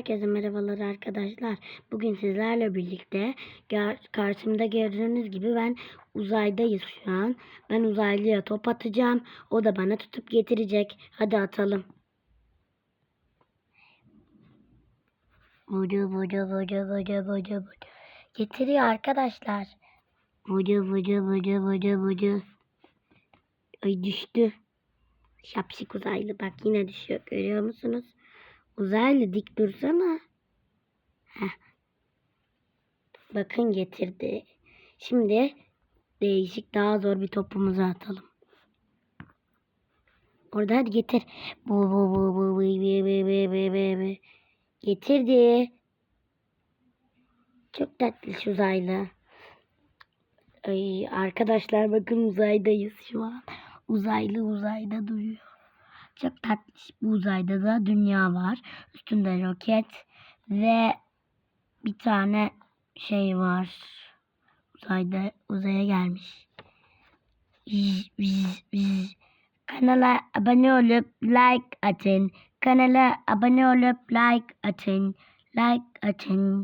Herkese merhabalar arkadaşlar. Bugün sizlerle birlikte karşımda gördüğünüz gibi ben uzaydayız şu an. Ben uzaylıya top atacağım. O da bana tutup getirecek. Hadi atalım. Vudu vudu vudu vudu vudu vudu. Getiriyor arkadaşlar. Vudu vudu vudu vudu vudu. Ay düştü. Şapşik uzaylı bak yine düşüyor. Görüyor musunuz? Uzaylı dik dursana. Heh. Bakın getirdi. Şimdi değişik daha zor bir topumuzu atalım. Orada hadi getir. Bu bu bu bu bu bu bu bu bu bu. Getirdi. Çok tatlı şu uzaylı. Ay arkadaşlar bakın uzaydayız şu an. Uzaylı uzayda duruyor. Çok tatlı. Bu uzayda da dünya var. Üstünde roket ve bir tane şey var. Uzayda uzaya gelmiş. Vız, vız, vız. Kanala abone olup like atın. Kanala abone olup like atın. Like atın.